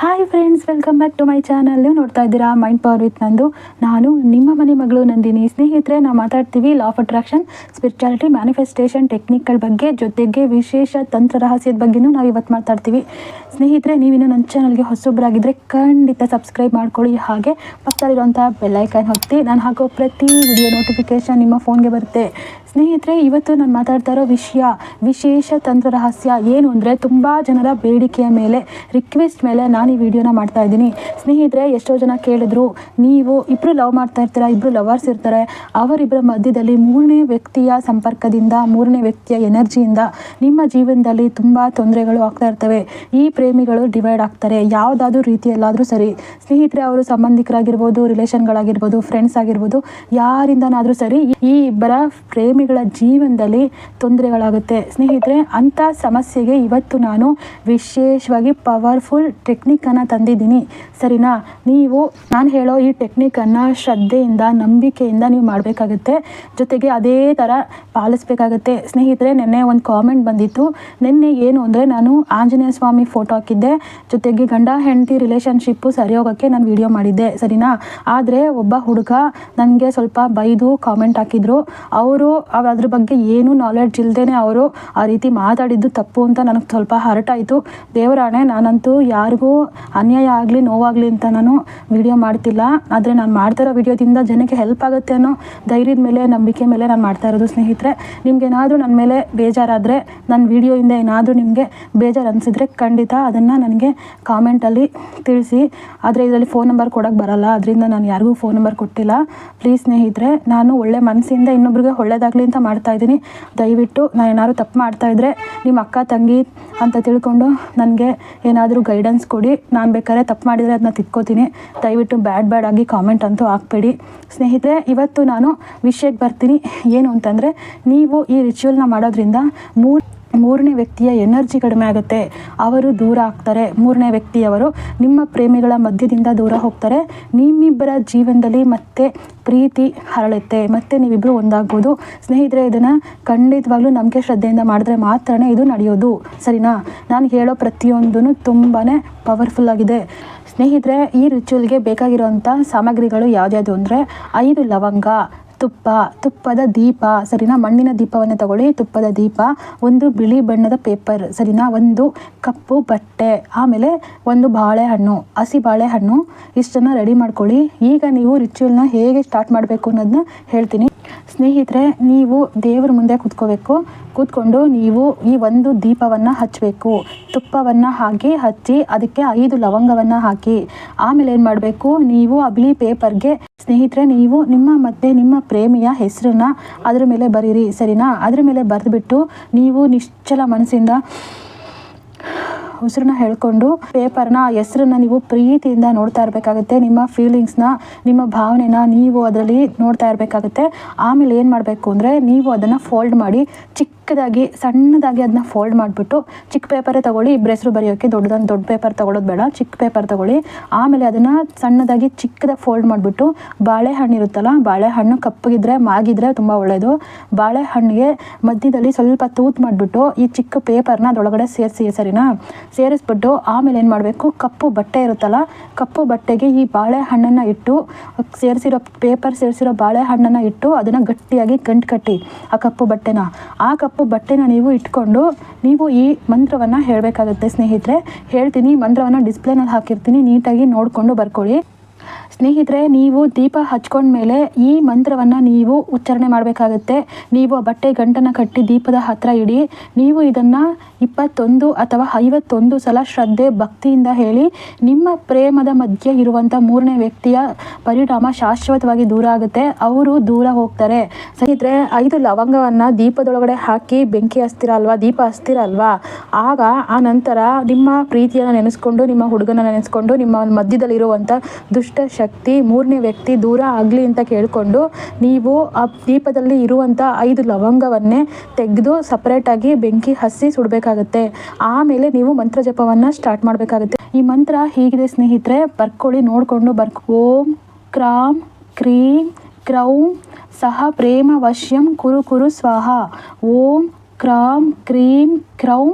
Hi friends welcome back to my channel ನೋಡ್ತಾ ಇದ್ದೀರಾ mind power with ನಂದು. ನಾನು ನಿಮ್ಮ ಮನೆ ಮಗಳು ನಂದಿನಿ. ಸ್ನೇಹಿತರೆ, ನಾವು ಮಾತಾಡ್ತೀವಿ law of attraction spirituality manifestation ಟೆಕ್ನಿಕ್ಗಳ ಬಗ್ಗೆ, ಜೊತೆಗೆ ವಿಶೇಷ ತಂತ್ರ ರಹಸ್ಯದ ಬಗ್ಗೆನೂ ನಾವು ಇವತ್ತು ಮಾತಾಡ್ತೀವಿ. ಸ್ನೇಹಿತರೆ, ನೀವಿನ್ನು ನನ್ನ ಚಾನಲ್ಗೆ ಹೊಸೊಬ್ಬರಾಗಿದ್ದರೆ ಖಂಡಿತ ಸಬ್ಸ್ಕ್ರೈಬ್ ಮಾಡ್ಕೊಳ್ಳಿ. ಹಾಗೆ ಪಕ್ಕದಲ್ಲಿರುವಂಥ ಬೆಲ್ಲೈಕನ್ ಹೊತ್ತಿ ನಾನು ಹಾಕೋ ಪ್ರತಿ ವಿಡಿಯೋ ನೋಟಿಫಿಕೇಷನ್ ನಿಮ್ಮ ಫೋನ್ಗೆ ಬರುತ್ತೆ. ಸ್ನೇಹಿತರೆ, ಇವತ್ತು ನಾನು ಮಾತಾಡ್ತಾ ಇರೋ ವಿಷಯ, ವಿಶೇಷ ತಂತ್ರ ರಹಸ್ಯ ಏನು ಅಂದರೆ ತುಂಬ ಜನರ ಬೇಡಿಕೆಯ ಮೇಲೆ ರಿಕ್ವೆಸ್ಟ್ ಮೇಲೆ ನಾನು ಈ ವಿಡಿಯೋನ ಮಾಡ್ತಾ ಇದ್ದೀನಿ. ಸ್ನೇಹಿತರೆ, ಎಷ್ಟೋ ಜನ ಕೇಳಿದ್ರು, ನೀವು ಇಬ್ಬರು ಲವ್ ಮಾಡ್ತಾ ಇರ್ತೀರ? ಇಬ್ಬರು ಲವರ್ಸ್ ಇರ್ತಾರೆ? ಅವರಿಬ್ಬರ ಮಧ್ಯದಲ್ಲಿ ಮೂರನೇ ವ್ಯಕ್ತಿಯ ಸಂಪರ್ಕದಿಂದ, ಮೂರನೇ ವ್ಯಕ್ತಿಯ ಎನರ್ಜಿಯಿಂದ ನಿಮ್ಮ ಜೀವನದಲ್ಲಿ ತುಂಬ ತೊಂದರೆಗಳು ಆಗ್ತಾ ಇರ್ತವೆ. ಈ ಪ್ರೇಮಿಗಳು ಡಿವೈಡ್ ಆಗ್ತಾರೆ. ಯಾವುದಾದ್ರೂ ರೀತಿಯಲ್ಲಾದರೂ ಸರಿ. ಸ್ನೇಹಿತರೆ, ಅವರು ಸಂಬಂಧಿಕರಾಗಿರ್ಬೋದು ರಿಲೇಷನ್ಗಳಾಗಿರ್ಬೋದು ಫ್ರೆಂಡ್ಸ್ ಆಗಿರ್ಬೋದು, ಯಾರಿಂದನಾದರೂ ಸರಿ ಈ ಇಬ್ಬರ ಪ್ರೇಮಿಗಳ ಜೀವನದಲ್ಲಿ ತೊಂದರೆಗಳಾಗುತ್ತೆ. ಸ್ನೇಹಿತರೆ, ಅಂಥ ಸಮಸ್ಯೆಗೆ ಇವತ್ತು ನಾನು ವಿಶೇಷವಾಗಿ ಪವರ್ಫುಲ್ ಟೆಕ್ನಿಕನ್ನು ತಂದಿದ್ದೀನಿ. ಸರಿನಾ? ನೀವು, ನಾನು ಹೇಳೋ ಈ ಟೆಕ್ನಿಕನ್ನು ಶ್ರದ್ಧೆಯಿಂದ, ನಂಬಿಕೆಯಿಂದ ನೀವು ಮಾಡಬೇಕಾಗುತ್ತೆ. ಜೊತೆಗೆ ಅದೇ ಥರ ಪಾಲಿಸ್ಬೇಕಾಗತ್ತೆ. ಸ್ನೇಹಿತರೆ, ನಿನ್ನೆ ಒಂದು ಕಾಮೆಂಟ್ ಬಂದಿತ್ತು. ನಿನ್ನೆ ಏನು ಅಂದರೆ, ನಾನು ಆಂಜನೇಯ ಸ್ವಾಮಿ ಫೋಟೋ ಹಾಕಿದ್ದೆ. ಜೊತೆಗೆ ಗಂಡ, ಹೆಂಡತಿ ರಿಲೇಷನ್ಶಿಪ್ಪು ಸರಿ ಹೋಗೋಕ್ಕೆ ನಾನು ವಿಡಿಯೋ ಮಾಡಿದ್ದೆ. ಸರಿನಾ? ಆದರೆ ಒಬ್ಬ ಹುಡುಗ ನನಗೆ ಸ್ವಲ್ಪ ಬೈದು ಕಾಮೆಂಟ್ ಹಾಕಿದ್ರು. ಅವರು ಅದ್ರ ಬಗ್ಗೆ ಏನೂ ನಾಲೆಡ್ಜ್ ಇಲ್ಲದೇ ಅವರು ಆ ರೀತಿ ಮಾತಾಡಿದ್ದು ತಪ್ಪು ಅಂತ ನನಗೆ ಸ್ವಲ್ಪ ಹರ್ಟ್ ಆಯಿತು ದೇವರಾಣೆ, ನಾನಂತೂ ಯಾರಿಗೂ ಅನ್ಯಾಯ ಆಗಲಿ, ನೋವಾಗಲಿ ಅಂತ ನಾನು ವಿಡಿಯೋ ಮಾಡ್ತಿಲ್ಲ. ಆದರೆ ನಾನು ಮಾಡ್ತಿರೋ ವಿಡಿಯೋದಿಂದ ಜನಕ್ಕೆ ಹೆಲ್ಪ್ ಆಗುತ್ತೆ ಅನ್ನೋ ಧೈರ್ಯದ ಮೇಲೆ, ನಂಬಿಕೆ ಮೇಲೆ ನಾನು ಮಾಡ್ತಾ ಇರೋದು ಸ್ನೇಹಿತರೆ. ನಿಮಗೇನಾದರೂ ನನ್ನ ಮೇಲೆ ಬೇಜಾರಾದರೆ ನನ್ನ ವಿಡಿಯೋಯಿಂದ ಏನಾದರೂ ನಿಮಗೆ ಬೇಜಾರು ಅನಿಸಿದ್ರೆ ಖಂಡಿತ ಅದನ್ನು ನನಗೆ ಕಾಮೆಂಟಲ್ಲಿ ತಿಳಿಸಿ. ಆದರೆ ಇದರಲ್ಲಿ ಫೋನ್ ನಂಬರ್ ಕೊಡೋಕ್ಕೆ ಬರಲ್ಲ. ಅದರಿಂದ ನಾನು ಯಾರಿಗೂ ಫೋನ್ ನಂಬರ್ ಕೊಟ್ಟಿಲ್ಲ. ಪ್ಲೀಸ್ ಸ್ನೇಹಿತರೆ, ನಾನು ಒಳ್ಳೆ ಮನಸ್ಸಿಂದ ಇನ್ನೊಬ್ರಿಗೆ ಒಳ್ಳೇದಾಗಲಿ ಅಂತ ಮಾಡ್ತಾ ಇದ್ದೀನಿ. ದಯವಿಟ್ಟು ನಾನು ಏನಾದ್ರು ತಪ್ಪು ಮಾಡ್ತಾ ಇದ್ರೆ ನಿಮ್ಮ ಅಕ್ಕ, ತಂಗಿ ಅಂತ ತಿಳ್ಕೊಂಡು ನನಗೆ ಏನಾದರೂ ಗೈಡೆನ್ಸ್ ಕೊಡಿ. ನಾನು ಬೇಕಾದ್ರೆ ತಪ್ಪು ಮಾಡಿದರೆ ಅದನ್ನ ತಿಕ್ಕೋತೀನಿ ದಯವಿಟ್ಟು ಬ್ಯಾಡ್ ಬ್ಯಾಡ್ ಆಗಿ ಕಾಮೆಂಟ್ ಅಂತೂ ಹಾಕ್ಬೇಡಿ. ಸ್ನೇಹಿತರೆ, ಇವತ್ತು ನಾನು ವಿಷಯಕ್ಕೆ ಬರ್ತೀನಿ. ಏನು ಅಂತಂದರೆ, ನೀವು ಈ ರಿಚುವಲ್ನ ಮಾಡೋದ್ರಿಂದ ಮೂರು ಮೂರನೇ ವ್ಯಕ್ತಿಯ ಎನರ್ಜಿ ಕಡಿಮೆ ಆಗುತ್ತೆ. ಅವರು ದೂರ ಆಗ್ತಾರೆ. ಮೂರನೇ ವ್ಯಕ್ತಿಯವರು ನಿಮ್ಮ ಪ್ರೇಮಿಗಳ ಮಧ್ಯದಿಂದ ದೂರ ಹೋಗ್ತಾರೆ. ನಿಮ್ಮಿಬ್ಬರ ಜೀವನದಲ್ಲಿ ಮತ್ತೆ ಪ್ರೀತಿ ಹರಳುತ್ತೆ. ಮತ್ತೆ ನೀವಿಬ್ಬರು ಒಂದಾಗ್ಬೋದು. ಸ್ನೇಹಿತರೆ, ಇದನ್ನು ಖಂಡಿತವಾಗ್ಲೂ ನಂಬಿಕೆ ಶ್ರದ್ಧೆಯಿಂದ ಮಾಡಿದ್ರೆ ಮಾತ್ರನೇ ಇದು ನಡೆಯೋದು. ಸರಿನಾ? ನಾನು ಹೇಳೋ ಪ್ರತಿಯೊಂದೂ ತುಂಬಾ ಪವರ್ಫುಲ್ ಆಗಿದೆ. ಸ್ನೇಹಿತರೆ, ಈ ರಿಚುವಲ್ಗೆ ಬೇಕಾಗಿರುವಂಥ ಸಾಮಗ್ರಿಗಳು ಯಾವುದ್ಯಾವುದು ಅಂದರೆ ಐದು ಲವಂಗ. ತುಪ್ಪ, ತುಪ್ಪದ ದೀಪ. ಸರಿನಾ? ಮಣ್ಣಿನ ದೀಪವನ್ನು ತಗೊಳ್ಳಿ. ತುಪ್ಪದ ದೀಪ, ಒಂದು ಬಿಳಿ ಬಣ್ಣದ ಪೇಪರ್. ಸರಿನಾ? ಒಂದು ಕಪ್ಪು ಬಟ್ಟೆ. ಆಮೇಲೆ ಒಂದು ಬಾಳೆಹಣ್ಣು. ಹಸಿ ಬಾಳೆಹಣ್ಣು. ಇಷ್ಟನ್ನು ರೆಡಿ ಮಾಡ್ಕೊಳ್ಳಿ. ಈಗ ನೀವು ರಿಚುವಲ್ನ ಹೇಗೆ ಸ್ಟಾರ್ಟ್ ಮಾಡಬೇಕು ಅನ್ನೋದನ್ನ ಹೇಳ್ತೀನಿ. ಸ್ನೇಹಿತರೆ, ನೀವು ದೇವರ ಮುಂದೆ ಕೂತ್ಕೋಬೇಕು. ಕೂತ್ಕೊಂಡು ನೀವು ಈ ಒಂದು ದೀಪವನ್ನು ಹಚ್ಚಬೇಕು ತುಪ್ಪವನ್ನು ಹಾಕಿ, ಹಚ್ಚಿ, ಅದಕ್ಕೆ ಐದು ಲವಂಗವನ್ನು ಹಾಕಿ. ಆಮೇಲೆ ಏನು ಮಾಡಬೇಕು? ನೀವು ಆ ಬಿಳಿ ಪೇಪರ್ಗೆ, ಸ್ನೇಹಿತರೆ, ನೀವು ನಿಮ್ಮ ಮತ್ತೆ ನಿಮ್ಮ ಪ್ರೇಮಿಯ ಹೆಸರನ್ನ ಅದರ ಮೇಲೆ ಬರೀರಿ, ಸರಿನಾ? ಅದರ ಮೇಲೆ ಬರೆದುಬಿಟ್ಟು ನೀವು ನಿಶ್ಚಲ ಮನಸ್ಸಿಂದ ಉಸಿರನ್ನ ಹೇಳ್ಕೊಂಡು ಪೇಪರ್ನ, ಹೆಸರನ್ನ ನೀವು ಪ್ರೀತಿಯಿಂದ ನೋಡ್ತಾ ಇರಬೇಕಾಗುತ್ತೆ. ನಿಮ್ಮ ಫೀಲಿಂಗ್ಸ್ನ ನಿಮ್ಮ ಭಾವನೆನ ನೀವು ಅದರಲ್ಲಿ ನೋಡ್ತಾ ಇರಬೇಕಾಗುತ್ತೆ. ಆಮೇಲೆ ಏನು ಮಾಡಬೇಕು ಅಂದರೆ ನೀವು ಅದನ್ನು ಫೋಲ್ಡ್ ಮಾಡಿ ಚಿಕ್ಕದಾಗಿ, ಸಣ್ಣದಾಗಿ ಅದನ್ನ ಫೋಲ್ಡ್ ಮಾಡಿಬಿಟ್ಟು ಚಿಕ್ಕ ಪೇಪರೇ ತಗೊಳ್ಳಿ ಇಬ್ಬರು ಹೆಸರು ಬರೆಯೋಕ್ಕೆ ದೊಡ್ಡದೊಂದು ದೊಡ್ಡ ಪೇಪರ್ ತಗೊಳ್ಳೋದು ಬೇಡ, ಚಿಕ್ಕ ಪೇಪರ್ ತಗೊಳ್ಳಿ. ಆಮೇಲೆ ಅದನ್ನು ಸಣ್ಣದಾಗಿ ಚಿಕ್ಕದಾಗಿ ಫೋಲ್ಡ್ ಮಾಡಿಬಿಟ್ಟು, ಬಾಳೆಹಣ್ಣು ಇರುತ್ತಲ್ಲ, ಬಾಳೆಹಣ್ಣು ಕಪ್ಪಗಿದ್ರೆ, ಮಾಗಿದ್ರೆ ತುಂಬ ಒಳ್ಳೆಯದು ಬಾಳೆಹಣ್ಣಿಗೆ ಮಧ್ಯದಲ್ಲಿ ಸ್ವಲ್ಪ ತೂತು ಮಾಡಿಬಿಟ್ಟು ಈ ಚಿಕ್ಕ ಪೇಪರ್ನ ಅದರೊಳಗಡೆ ಸೇರಿಸಿ ಸರಿನಾ ಸೇರಿಸ್ಬಿಟ್ಟು ಆಮೇಲೆ ಏನು ಮಾಡಬೇಕು, ಕಪ್ಪು ಬಟ್ಟೆ ಇರುತ್ತಲ್ಲ, ಕಪ್ಪು ಬಟ್ಟೆಗೆ ಈ ಬಾಳೆಹಣ್ಣನ್ನು ಇಟ್ಟು, ಸೇರಿಸಿರೋ ಪೇಪರ್ ಸೇರಿಸಿರೋ ಬಾಳೆಹಣ್ಣನ್ನು ಇಟ್ಟು ಅದನ್ನು ಗಟ್ಟಿಯಾಗಿ ಗಂಟು ಕಟ್ಟಿ ಆ ಕಪ್ಪು ಬಟ್ಟೆನ. ಆ ಕಪ್ಪು ಬಟ್ಟೆನ ನೀವು ಇಟ್ಕೊಂಡು ನೀವು ಈ ಮಂತ್ರವನ್ನು ಹೇಳಬೇಕಾಗುತ್ತೆ ಸ್ನೇಹಿತರೆ. ಹೇಳ್ತೀನಿ, ಮಂತ್ರವನ್ನು ಡಿಸ್ಪ್ಲೇನಲ್ಲಿ ಹಾಕಿರ್ತೀನಿ, ನೀಟಾಗಿ ನೋಡಿಕೊಂಡು ಬರ್ಕೊಳ್ಳಿ. ಸ್ನೇಹಿತರೆ, ನೀವು ದೀಪ ಹಚ್ಕೊಂಡ್ಮೇಲೆ ಈ ಮಂತ್ರವನ್ನು ನೀವು ಉಚ್ಚಾರಣೆ ಮಾಡಬೇಕಾಗುತ್ತೆ. ನೀವು ಆ ಬಟ್ಟೆ ಗಂಟನ್ನು ಕಟ್ಟಿ ದೀಪದ ಹತ್ತಿರ ಇಡಿ. ನೀವು ಇದನ್ನು ಇಪ್ಪತ್ತೊಂದು ಅಥವಾ ಐವತ್ತೊಂದು ಸಲ ಶ್ರದ್ಧೆ, ಭಕ್ತಿಯಿಂದ ಹೇಳಿ, ನಿಮ್ಮ ಪ್ರೇಮದ ಮಧ್ಯೆ ಇರುವಂಥ ಮೂರನೇ ವ್ಯಕ್ತಿಯ ಪರಿಣಾಮ ಶಾಶ್ವತವಾಗಿ ದೂರ ಆಗುತ್ತೆ. ಅವರು ದೂರ ಹೋಗ್ತಾರೆ. ಸ್ನೇಹಿತರೆ, ಐದು ಲವಂಗವನ್ನು ದೀಪದೊಳಗಡೆ ಹಾಕಿ ಬೆಂಕಿ ಹಚ್ತೀರ ಅಲ್ವಾ? ದೀಪ ಹಚ್ತೀರ ಅಲ್ವಾ? ಆಗ ಆ ನಂತರ ನಿಮ್ಮ ಪ್ರೀತಿಯನ್ನು ನೆನೆಸ್ಕೊಂಡು, ನಿಮ್ಮ ಹುಡುಗನ ನೆನೆಸ್ಕೊಂಡು, ನಿಮ್ಮ ಮಧ್ಯದಲ್ಲಿರುವಂಥ ದುಷ್ಟ ಶಕ್ತಿ ಮೂರನೇ ವ್ಯಕ್ತಿ ದೂರ ಆಗಲಿ ಅಂತ ಕೇಳಿಕೊಂಡು ನೀವು ಆ ದೀಪದಲ್ಲಿ ಇರುವಂಥ ಐದು ಲವಂಗವನ್ನೇ ತೆಗೆದು ಸಪ್ರೇಟಾಗಿ ಬೆಂಕಿ ಹಸಿ ಸುಡಬೇಕಾಗತ್ತೆ. ಆಮೇಲೆ ನೀವು ಮಂತ್ರ ಜಪವನ್ನು ಸ್ಟಾರ್ಟ್ ಮಾಡಬೇಕಾಗುತ್ತೆ. ಈ ಮಂತ್ರ ಹೀಗಿದೆ ಸ್ನೇಹಿತರೆ, ಬರ್ಕೊಳ್ಳಿ, ನೋಡಿಕೊಂಡು ಬರ್ಕೊ ಓಂ ಕ್ರಾಂ ಕ್ರೀಂ ಕ್ರೌಂ ಸಹ ಪ್ರೇಮ ವಶ್ಯಂ ಕುರು ಕುರು ಸ್ವಾಹ. ಓಂ ಕ್ರಾಂ ಕ್ರೀಂ ಕ್ರೌಂ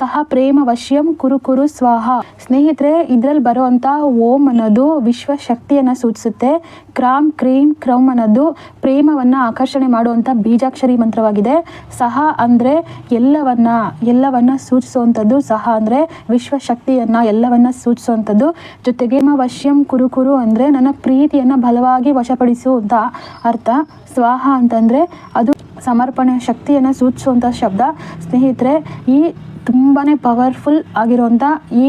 ಸಹ ಪ್ರೇಮ ವಶ್ಯಂ ಕುರು ಕುರು ಸ್ವಾಹ. ಸ್ನೇಹಿತರೆ, ಇದರಲ್ಲಿ ಬರುವಂಥ ಓಂ ಅನ್ನೋದು ವಿಶ್ವ ಶಕ್ತಿಯನ್ನು ಸೂಚಿಸುತ್ತೆ. ಕ್ರಾಮ್ ಕ್ರೀಮ್ ಕ್ರೌಮ್ ಅನ್ನೋದು ಪ್ರೇಮವನ್ನು ಆಕರ್ಷಣೆ ಮಾಡುವಂಥ ಬೀಜಾಕ್ಷರಿ ಮಂತ್ರವಾಗಿದೆ. ಸಹ ಅಂದರೆ ಎಲ್ಲವನ್ನ ಎಲ್ಲವನ್ನ ಸೂಚಿಸುವಂಥದ್ದು ಸಹ ಅಂದರೆ ವಿಶ್ವ ಶಕ್ತಿಯನ್ನು ಎಲ್ಲವನ್ನ ಸೂಚಿಸುವಂಥದ್ದು. ಜೊತೆಗೆ ಮ ವಶ್ಯಂ ಕುರು ಕುರು ಅಂದರೆ ನನ್ನ ಪ್ರೀತಿಯನ್ನು ಬಲವಾಗಿ ವಶಪಡಿಸು ಅಂತ ಅರ್ಥ. ಸ್ವಾಹ ಅಂತಂದರೆ ಅದು ಸಮರ್ಪಣೆ ಶಕ್ತಿಯನ್ನು ಸೂಚಿಸುವಂಥ ಶಬ್ದ. ಸ್ನೇಹಿತರೆ, ಈ ತುಂಬಾ ಪವರ್ಫುಲ್ ಆಗಿರೋಂಥ ಈ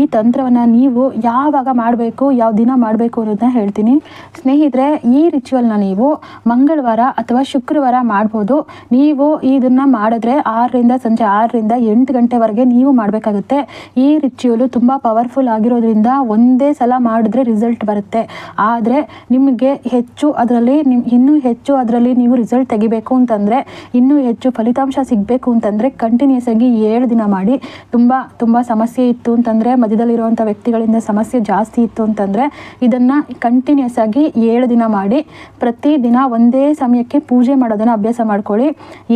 ಈ ತಂತ್ರವನ್ನು ನೀವು ಯಾವಾಗ ಮಾಡಬೇಕು, ಯಾವ ದಿನ ಮಾಡಬೇಕು ಅನ್ನೋದನ್ನ ಹೇಳ್ತೀನಿ. ಸ್ನೇಹಿತರೆ, ಈ ರಿಚುವಲ್ನ ನೀವು ಮಂಗಳವಾರ ಅಥವಾ ಶುಕ್ರವಾರ ಮಾಡ್ಬೋದು. ನೀವು ಇದನ್ನು ಮಾಡಿದ್ರೆ ಆರರಿಂದ, ಸಂಜೆ ಆರರಿಂದ ಎಂಟು ಗಂಟೆವರೆಗೆ ನೀವು ಮಾಡಬೇಕಾಗುತ್ತೆ. ಈ ರಿಚುವಲು ತುಂಬ ಪವರ್ಫುಲ್ ಆಗಿರೋದ್ರಿಂದ ಒಂದೇ ಸಲ ಮಾಡಿದ್ರೆ ರಿಸಲ್ಟ್ ಬರುತ್ತೆ. ಆದರೆ ನಿಮಗೆ ಹೆಚ್ಚು ಅದರಲ್ಲಿ ನಿಮ್, ಇನ್ನೂ ಹೆಚ್ಚು ಅದರಲ್ಲಿ ನೀವು ರಿಸಲ್ಟ್ ತೆಗಿಬೇಕು ಅಂತಂದರೆ, ಇನ್ನೂ ಹೆಚ್ಚು ಫಲಿತಾಂಶ ಸಿಗಬೇಕು ಅಂತಂದರೆ ಕಂಟಿನ್ಯೂಸ್ ಆಗಿ ಏಳು ದಿನ ಮಾಡಿ ತುಂಬ ತುಂಬ ಸಮಸ್ಯೆ ಇತ್ತು ಅಂತಂದರೆ, ಮಧ್ಯದಲ್ಲಿರುವಂಥ ವ್ಯಕ್ತಿಗಳಿಂದ ಸಮಸ್ಯೆ ಜಾಸ್ತಿ ಇತ್ತು ಅಂತಂದರೆ, ಇದನ್ನು ಕಂಟಿನ್ಯೂಸ್ ಆಗಿ ಏಳು ದಿನ ಮಾಡಿ ಪ್ರತಿದಿನ ಒಂದೇ ಸಮಯಕ್ಕೆ ಪೂಜೆ ಮಾಡೋದನ್ನು ಅಭ್ಯಾಸ ಮಾಡ್ಕೊಳ್ಳಿ.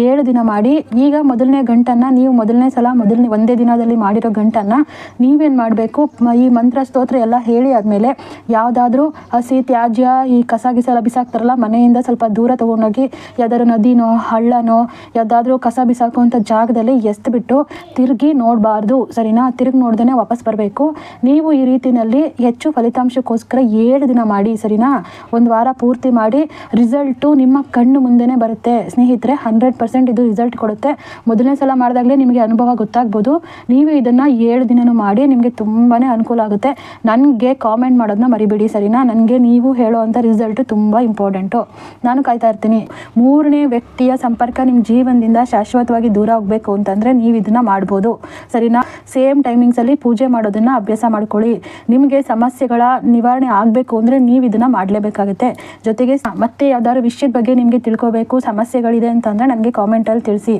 ಏಳು ದಿನ ಮಾಡಿ ಈಗ ಮೊದಲನೇ ಗಂಟನ್ನು ನೀವು ಮೊದಲನೇ ಸಲ ಮೊದಲನೇ ಒಂದೇ ದಿನದಲ್ಲಿ ಮಾಡಿರೋ ಗಂಟನ್ನು ನೀವೇನು ಮಾಡಬೇಕು? ಈ ಮಂತ್ರ, ಸ್ತೋತ್ರ ಎಲ್ಲ ಹೇಳಿ ಆದಮೇಲೆ ಯಾವುದಾದ್ರೂ ಹಸಿ ತ್ಯಾಜ್ಯ, ಈ ಕಸ ಗಿಸ ಬಿಸಾಕ್ತಾರಲ್ಲ, ಮನೆಯಿಂದ ಸ್ವಲ್ಪ ದೂರ ತೊಗೊಂಡೋಗಿ, ಯಾವ್ದಾದ್ರು ನದಿನೋ, ಹಳ್ಳನೋ, ಯಾವುದಾದ್ರೂ ಕಸ ಬಿಸಾಕುವಂಥ ಜಾಗದಲ್ಲಿ ಎಸ್ದುಬಿಟ್ಟು ತಿರುಗಿ ನೋಡಬಾರ್ದು. ಸರಿನಾ? ತಿರುಗಿ ನೋಡ್ದೇ ವಾಪಸ್ ಬರಬೇಕು. ನೀವು ಈ ರೀತಿಯಲ್ಲಿ ಹೆಚ್ಚು ಫಲಿತಾಂಶಕ್ಕೋಸ್ಕರ ಏಳು ದಿನ ಮಾಡಿ, ಸರಿನಾ? ಒಂದು ವಾರ ಪೂರ್ತಿ ಮಾಡಿ, ರಿಸಲ್ಟು ನಿಮ್ಮ ಕಣ್ಣು ಮುಂದೆನೇ ಬರುತ್ತೆ. ಸ್ನೇಹಿತರೆ, ಹಂಡ್ರೆಡ್ ಪರ್ಸೆಂಟ್ ಇದು ರಿಸಲ್ಟ್ ಕೊಡುತ್ತೆ. ಮೊದಲನೇ ಸಲ ಮಾಡಿದಾಗಲೇ ನಿಮಗೆ ಅನುಭವ ಗೊತ್ತಾಗ್ಬೋದು. ನೀವು ಇದನ್ನು ಏಳು ದಿನನೂ ಮಾಡಿ ನಿಮಗೆ ತುಂಬಾ ಅನುಕೂಲ ಆಗುತ್ತೆ. ನನಗೆ ಕಾಮೆಂಟ್ ಮಾಡೋದನ್ನ ಮರಿಬೇಡಿ, ಸರಿನಾ? ನನಗೆ ನೀವು ಹೇಳೋವಂಥ ರಿಸಲ್ಟು ತುಂಬ ಇಂಪಾರ್ಟೆಂಟು. ನಾನು ಕಾಯ್ತಾ ಇರ್ತೀನಿ. ಮೂರನೇ ವ್ಯಕ್ತಿಯ ಸಂಪರ್ಕ ನಿಮ್ಮ ಜೀವನದಿಂದ ಶಾಶ್ವತವಾಗಿ ದೂರ ಹೋಗಬೇಕು ಅಂತಂದರೆ ನೀವು ಮಾಡ್ಬೋದು. ಸರಿನಾ? ಸೇಮ್ ಟೈಮಿಂಗ್ಸಲ್ಲಿ ಪೂಜೆ ಮಾಡೋದನ್ನು ಅಭ್ಯಾಸ ಮಾಡ್ಕೊಳ್ಳಿ. ನಿಮಗೆ ಸಮಸ್ಯೆಗಳ ನಿವಾರಣೆ ಆಗಬೇಕು ಅಂದರೆ ನೀವು ಇದನ್ನು ಮಾಡಲೇಬೇಕಾಗುತ್ತೆ. ಜೊತೆಗೆ ಮತ್ತೆ ಯಾವ್ದಾದ್ರು ವಿಷಯದ ಬಗ್ಗೆ ನಿಮಗೆ ತಿಳ್ಕೊಬೇಕು, ಸಮಸ್ಯೆಗಳಿದೆ ಅಂತಂದರೆ ನನಗೆ ಕಾಮೆಂಟಲ್ಲಿ ತಿಳಿಸಿ.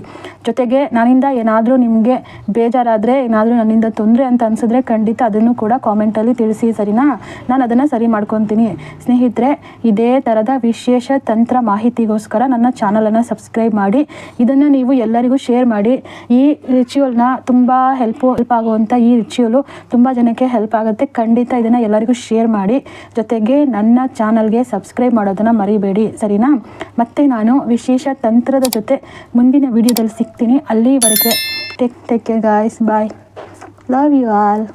ಜೊತೆಗೆ ನನ್ನಿಂದ ಏನಾದರೂ ನಿಮಗೆ ಬೇಜಾರಾದರೆ, ಏನಾದರೂ ನನ್ನಿಂದ ತೊಂದರೆ ಅಂತ ಅನಿಸಿದ್ರೆ ಖಂಡಿತ ಅದನ್ನು ಕೂಡ ಕಾಮೆಂಟಲ್ಲಿ ತಿಳಿಸಿ, ಸರಿನಾ? ನಾನು ಅದನ್ನು ಸರಿ ಮಾಡ್ಕೊತೀನಿ. ಸ್ನೇಹಿತರೆ, ಇದೇ ಥರದ ವಿಶೇಷ ತಂತ್ರ ಮಾಹಿತಿಗೋಸ್ಕರ ನನ್ನ ಚಾನಲನ್ನು ಸಬ್ಸ್ಕ್ರೈಬ್ ಮಾಡಿ. ಇದನ್ನು ನೀವು ಎಲ್ಲರಿಗೂ ಶೇರ್ ಮಾಡಿ. ಈ ರಿಚುವಲ್ನ ತುಂಬ ಹೆಲ್ಪ್ ಹೆಲ್ಪ್ ಆಗುವಂಥ ಈ ರಿಚುವಲು ತುಂಬ ಜನಕ್ಕೆ ಹೆಲ್ಪ್ ಆಗುತ್ತೆ. ಖಂಡಿತ ಇದನ್ನು ಎಲ್ಲರಿಗೂ ಶೇರ್ ಮಾಡಿ. ಜೊತೆಗೆ ನನ್ನ ಚಾನಲ್ಗೆ ಸಬ್ಸ್ಕ್ರೈಬ್ ಮಾಡೋದನ್ನು ಮರಿಬೇಡಿ, ಸರಿನಾ? ಮತ್ತೆ ನಾನು ವಿಶೇಷ ತಂತ್ರದ ಜೊತೆ ಮುಂದಿನ ವಿಡಿಯೋದಲ್ಲಿ ಸಿಗ್ತೀನಿ. ಅಲ್ಲಿವರೆಗೆ tech tech guys bye love you all